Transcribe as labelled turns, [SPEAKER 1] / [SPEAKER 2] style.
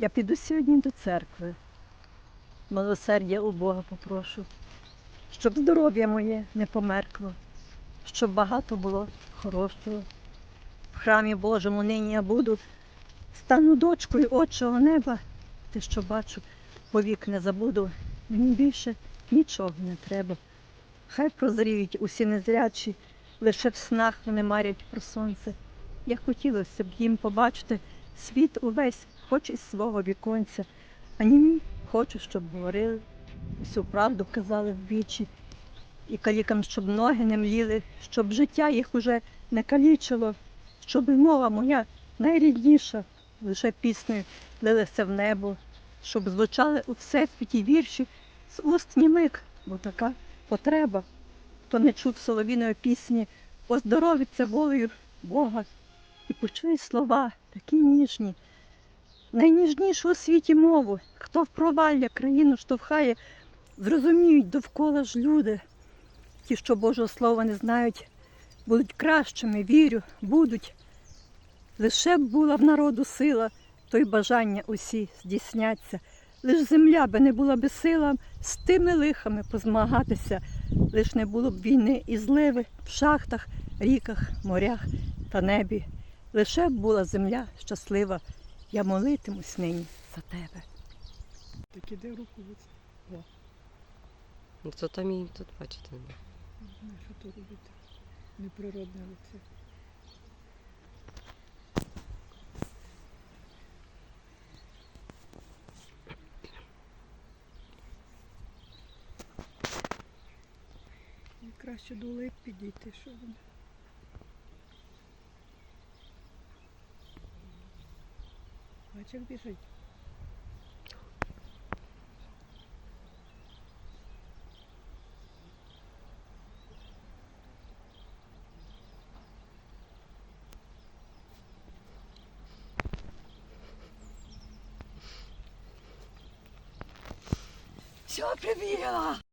[SPEAKER 1] Я піду сьогодні до церкви. Милосердя у Бога попрошу, щоб здоров'я моє не померкло, щоб багато було хорошого. В храмі Божому нині я буду, стану дочкою отчого неба, те, що бачу, повік не забуду. Мені більше нічого не треба. Хай прозріють усі незрячі, лише в снах вони марять про сонце. Я хотілося б їм побачити світ увесь, хоч із свого віконця. А ні, хочу, щоб говорили, всю правду казали в вічі. І калікам, щоб ноги не мліли, щоб життя їх уже не калічило, щоб мова моя найрідніша, лише піснею лилася в небо, щоб звучали у всесвіті вірші з уст німих, бо така потреба. Хто не чув соловіної пісні, оздоровиться волею Бога і почує слова такі ніжні, найніжнішу у світі мову, хто в країну штовхає, зрозуміють довкола ж люди. Ті, що Божого Слова не знають, будуть кращими, вірю, будуть. Лише б була в народу сила, то й бажання усі здійсняться. Лиш земля би не була би сила з тими лихами позмагатися, лиш не було б війни і зливи в шахтах, ріках, морях та небі. Лише б була земля щаслива, я молитимусь нині за тебе.
[SPEAKER 2] Так іде руку від
[SPEAKER 3] Ну, то там і тут бачите. не
[SPEAKER 2] на що то робити. Неприродне лице. Краще до лип підійти, щоб він. Бач, як біжить.
[SPEAKER 1] Все, прибігла!